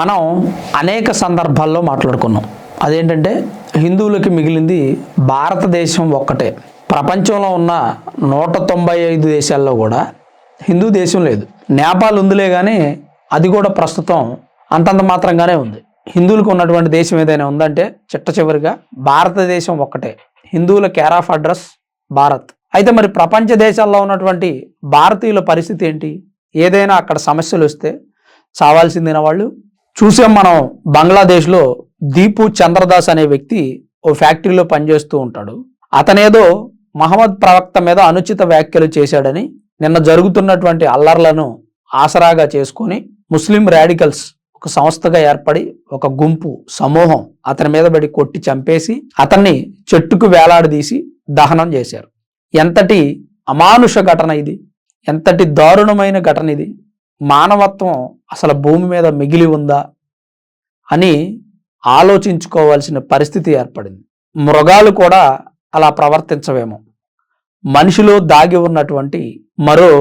మనం అనేక సందర్భాల్లో మాట్లాడుకున్నాం. అదేంటంటే హిందువులకి మిగిలింది భారతదేశం ఒక్కటే. ప్రపంచంలో ఉన్న నూట తొంభై ఐదు దేశాల్లో కూడా హిందూ దేశం లేదు. నేపాల్ ఉందిలే కానీ అది కూడా ప్రస్తుతం అంతంత మాత్రంగానే ఉంది. హిందువులకు ఉన్నటువంటి దేశం ఏదైనా ఉందంటే చిట్ట చివరిగా భారతదేశం ఒక్కటే. హిందువుల కేర్ ఆఫ్ అడ్రస్ భారత్. అయితే మరి ప్రపంచ దేశాల్లో ఉన్నటువంటి భారతీయుల పరిస్థితి ఏంటి? ఏదైనా అక్కడ సమస్యలు వస్తే చావాల్సిందిన వాళ్ళు? చూసాం మనం బంగ్లాదేశ్లో దీపు చంద్రదాస్ అనే వ్యక్తి ఓ ఫ్యాక్టరీలో పనిచేస్తూ ఉంటాడు. అతనేదో మహమ్మద్ ప్రవక్త మీద అనుచిత వ్యాఖ్యలు చేశాడని నిన్న జరుగుతున్నటువంటి అల్లర్లను ఆసరాగా చేసుకొని ముస్లిం రాడికల్స్ ఒక సంస్థగా ఏర్పడి ఒక గుంపు సమూహం అతని మీద పడి కొట్టి చంపేసి అతన్ని చెట్టుకు వేలాడదీసి దహనం చేశారు. ఎంతటి అమానుష ఘటన ఇది? ఎంతటి దారుణమైన ఘటన ఇది? మానవత్వం అసలు భూమి మీద మిగిలి ఉందా అని ఆలోచించుకోవాల్సిన పరిస్థితి ఏర్పడింది. మృగాలు కూడా అలా ప్రవర్తించవేమో. మనిషిలో దాగి ఉన్నటువంటి మరో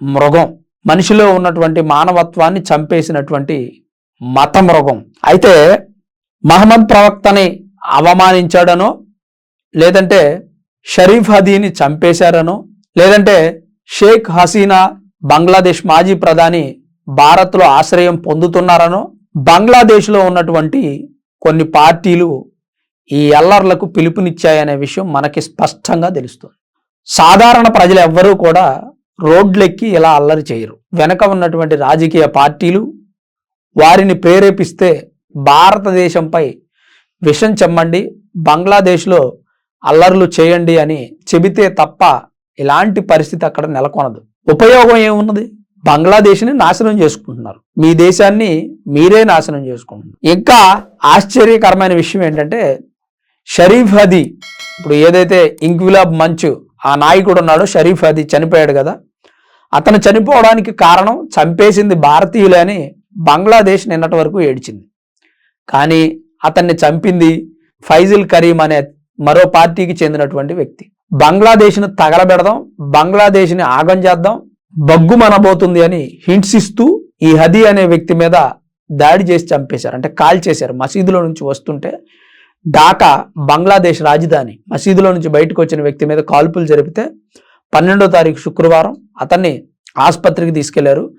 మృగం మనిషిలో ఉన్నటువంటి మానవత్వాన్ని చంపేసినటువంటి మత మృగం. అయితే మహమ్మద్ ప్రవక్తని అవమానించాడనో లేదంటే షరీఫ్ హదీని చంపేశారనో లేదంటే షేక్ హసీనా బంగ్లాదేశ్ మాజీ ప్రధాని భారత్లో ఆశ్రయం పొందుతున్నారనో బంగ్లాదేశ్లో ఉన్నటువంటి కొన్ని పార్టీలు ఈ అల్లర్లకు పిలుపునిచ్చాయనే విషయం మనకి స్పష్టంగా తెలుస్తుంది. సాధారణ ప్రజలు ఎవ్వరూ కూడా రోడ్లెక్కి ఇలా అల్లరి చేయరు. వెనక ఉన్నటువంటి రాజకీయ పార్టీలు వారిని ప్రేరేపిస్తే భారతదేశంపై విషం చెమ్మండి బంగ్లాదేశ్లో అల్లర్లు చేయండి అని చెబితే తప్ప ఇలాంటి పరిస్థితి అక్కడ నెలకొనదు. ఉపయోగం ఏమున్నది? బంగ్లాదేశ్ని నాశనం చేసుకుంటున్నారు. మీ దేశాన్ని మీరే నాశనం చేసుకుంటున్నారు. ఇంకా ఆశ్చర్యకరమైన విషయం ఏంటంటే షరీఫ్ హదీ ఇప్పుడు ఏదైతే ఇంక్విలాబ్ మంచు ఆ నాయకుడు ఉన్నాడో షరీఫ్ హదీ చనిపోయాడు కదా. అతను చనిపోవడానికి కారణం చంపేసింది భారతీయులే అని బంగ్లాదేశ్ నిన్నటి వరకు ఏడ్చింది. కానీ అతన్ని చంపింది ఫైజుల్ కరీం అనే మరో పార్టీకి చెందినటువంటి వ్యక్తి. బంగ్లాదేశ్ను తగలబెడదాం బంగ్లాదేశ్ని ఆగం చేద్దాం బగ్గుమనబోతుంది అని హింట్స్ ఇస్తూ ఈ హదీ అనే వ్యక్తి మీద దాడి చేసి చంపేశారు. అంటే కాల్ చేశారు. మసీదులో నుంచి వస్తుంటే ఢాకా బంగ్లాదేశ్ రాజధాని మసీదులో నుంచి బయటకు వచ్చిన వ్యక్తి మీద కాల్పులు జరిపితే పన్నెండో తారీఖు శుక్రవారం అతన్ని ఆసుపత్రికి తీసుకెళ్ళారు.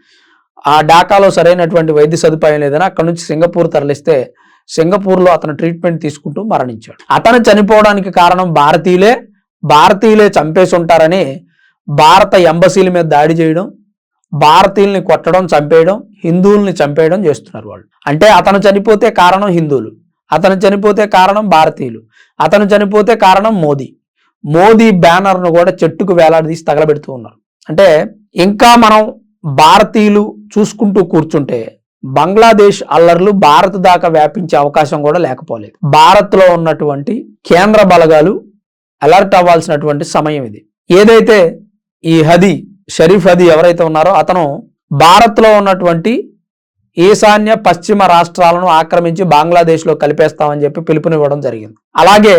ఆ ఢాకాలో సరైనటువంటి వైద్య సదుపాయం లేదని అక్కడ నుంచి సింగపూర్ తరలిస్తే సింగపూర్లో అతను ట్రీట్మెంట్ తీసుకుంటూ మరణించాడు. అతను చనిపోవడానికి కారణం భారతీయులే. భారతీయులే చంపేసి ఉంటారని భారత ఎంబసీల మీద దాడి చేయడం భారతీయుల్ని కొట్టడం చంపేయడం హిందువుల్ని చంపేయడం చేస్తున్నారు వాళ్ళు. అంటే అతను చనిపోతే కారణం హిందువులు అతను చనిపోతే కారణం భారతీయులు అతను చనిపోతే కారణం మోదీ. మోదీ బ్యానర్ను కూడా చెట్టుకు వేలాడదీసి తగలబెడుతూ ఉన్నారు. అంటే ఇంకా మనం భారతీయులు చూసుకుంటూ కూర్చుంటే బంగ్లాదేశ్ అల్లర్లు భారత్ దాకా వ్యాపించే అవకాశం కూడా లేకపోలేదు. భారత్లో ఉన్నటువంటి కేంద్ర బలగాలు అలర్ట్ అవ్వాల్సినటువంటి సమయం ఇది. ఏదైతే ఈ హది షరీఫ్ హది ఎవరైతే ఉన్నారో అతను భారత్లో ఉన్నటువంటి ఈశాన్య పశ్చిమ రాష్ట్రాలను ఆక్రమించి బంగ్లాదేశ్లో కలిపేస్తామని చెప్పి పిలుపునివ్వడం జరిగింది. అలాగే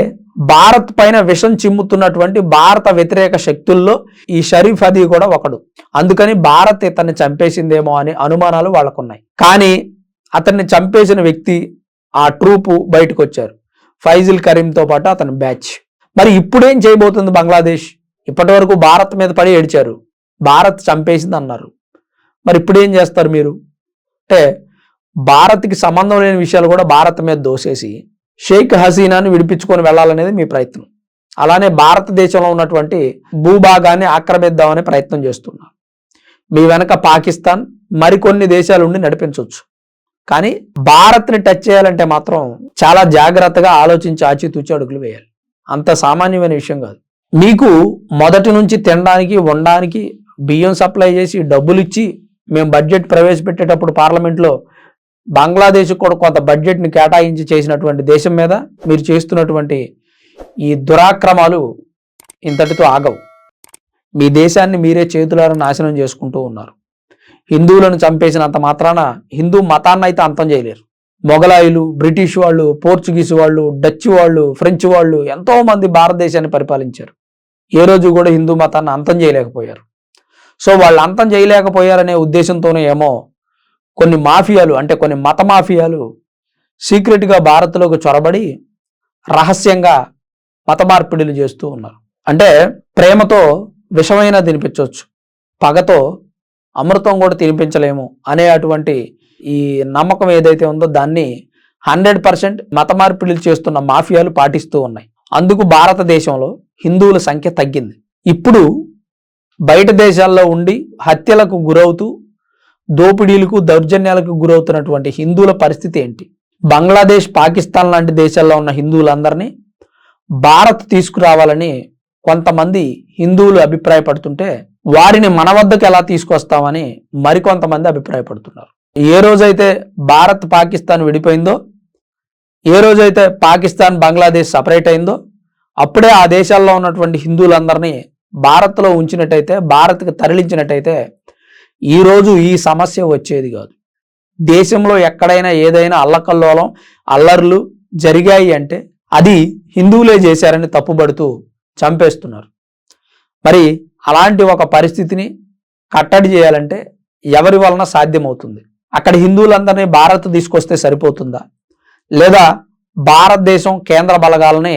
భారత్ పైన విషం చిమ్ముతున్నటువంటి భారత వ్యతిరేక శక్తుల్లో ఈ షరీఫ్ హదీ కూడా ఒకడు. అందుకని భారత్ ఇతన్ని చంపేసిందేమో అని అనుమానాలు వాళ్ళకున్నాయి. కానీ అతన్ని చంపేసిన వ్యక్తి ఆ ట్రూపు బయటకు వచ్చారు ఫైజిల్ కరీంతో పాటు అతని బ్యాచ్. మరి ఇప్పుడేం చేయబోతుంది బంగ్లాదేశ్? ఇప్పటి వరకు భారత్ మీద పడి ఏడిచారు. భారత్ చంపేసింది అన్నారు మరి ఇప్పుడేం చేస్తారు మీరు? అంటే భారత్కి సంబంధం లేని విషయాలు కూడా భారత్ మీద దోసేసి షేక్ హసీనాను విడిపించుకొని వెళ్ళాలనేది మీ ప్రయత్నం. అలానే భారతదేశంలో ఉన్నటువంటి భూభాగాన్ని ఆక్రమిద్దామనే ప్రయత్నం చేస్తున్నారు. మీ వెనక పాకిస్తాన్ మరికొన్ని దేశాలు ఉండి నడిపించవచ్చు కానీ భారత్ని టచ్ చేయాలంటే మాత్రం చాలా జాగ్రత్తగా ఆలోచించి ఆచితూచి అడుగులు వేయాలి. అంత సామాన్యమైన విషయం కాదు. మీకు మొదటి నుంచి తినడానికి ఉండడానికి బియ్యం సప్లై చేసి డబ్బులు ఇచ్చి మేము బడ్జెట్ ప్రవేశపెట్టేటప్పుడు పార్లమెంట్లో బంగ్లాదేశ్ కూడా కొంత బడ్జెట్ని కేటాయించి చేసినటువంటి దేశం మీద మీరు చేస్తున్నటువంటి ఈ దురాక్రమాలు ఇంతటితో ఆగవు. మీ దేశాన్ని మీరే చేతులారా నాశనం చేసుకుంటూ ఉన్నారు. హిందువులను చంపేసినంత మాత్రాన హిందూ మతాన్ని అయితే అంతం చేయలేరు. మొఘలాయులు బ్రిటిష్ వాళ్ళు పోర్చుగీస్ వాళ్ళు డచ్ వాళ్ళు ఫ్రెంచ్ వాళ్ళు ఎంతోమంది భారతదేశాన్ని పరిపాలించారు. ఏ రోజు కూడా హిందూ మతాన్ని అంతం చేయలేకపోయారు. సో వాళ్ళు అంతం చేయలేకపోయారనే ఉద్దేశంతోనే ఏమో కొన్ని మాఫియాలు అంటే కొన్ని మత మాఫియాలు సీక్రెట్గా భారత్లోకి చొరబడి రహస్యంగా మత మార్పిడిలు చేస్తూ ఉన్నారు. అంటే ప్రేమతో విషమైనా తినిపించవచ్చు పగతో అమృతం కూడా తినిపించలేము అనే అటువంటి ఈ నమ్మకం ఏదైతే ఉందో దాన్ని హండ్రెడ్ పర్సెంట్ మత మార్పిడిలు చేస్తున్న మాఫియాలు పాటిస్తూ ఉన్నాయి. అందుకు భారతదేశంలో హిందువుల సంఖ్య తగ్గింది. ఇప్పుడు బయట దేశాల్లో ఉండి హత్యలకు గురవుతూ దోపిడీలకు దౌర్జన్యాలకు గురవుతున్నటువంటి హిందువుల పరిస్థితి ఏంటి? బంగ్లాదేశ్ పాకిస్తాన్ లాంటి దేశాల్లో ఉన్న హిందువులందరినీ భారత్ తీసుకురావాలని కొంతమంది హిందువులు అభిప్రాయపడుతుంటే వారిని మన వద్దకు ఎలా తీసుకొస్తామని మరికొంతమంది అభిప్రాయపడుతున్నారు. ఏ రోజైతే భారత్ పాకిస్తాన్ విడిపోయిందో ఏ రోజైతే పాకిస్తాన్ బంగ్లాదేశ్ సపరేట్ అయిందో అప్పుడే ఆ దేశాల్లో ఉన్నటువంటి హిందువులందరినీ భారత్లో ఉంచినట్టయితే భారత్కి తరలించినట్టయితే ఈరోజు ఈ సమస్య వచ్చేది కాదు. దేశంలో ఎక్కడైనా ఏదైనా అల్లకల్లోలం అల్లర్లు జరిగాయి అంటే అది హిందువులే చేశారని తప్పుబడుతూ చంపేస్తున్నారు. మరి అలాంటి ఒక పరిస్థితిని కట్టడి చేయాలంటే ఎవరి వలన సాధ్యమవుతుంది? అక్కడ హిందువులందరినీ భారత్ తీసుకొస్తే సరిపోతుందా? లేదా భారతదేశం కేంద్ర బలగాలని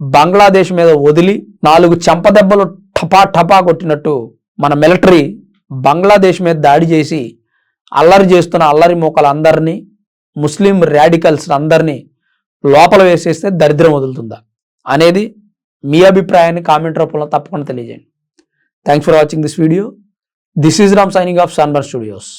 బంగ్లాదేశ్ మీద వదిలి నాలుగు చెంపదెబ్బలు ఠపా ఠపా కొట్టినట్టు మన మిలిటరీ బంగ్లాదేశ్ మీద దాడి చేసి అల్లరి చేస్తున్న అల్లరి మూకలందరినీ ముస్లిం రాడికల్స్ అందరినీ లోపల వేసేస్తే దరిద్రం వదులుతుందా? అనేది మీ అభిప్రాయాన్ని కామెంట్ రూపంలో తప్పకుండా తెలియజేయండి. Thanks for watching this video this is Ram signing off Sunbur studios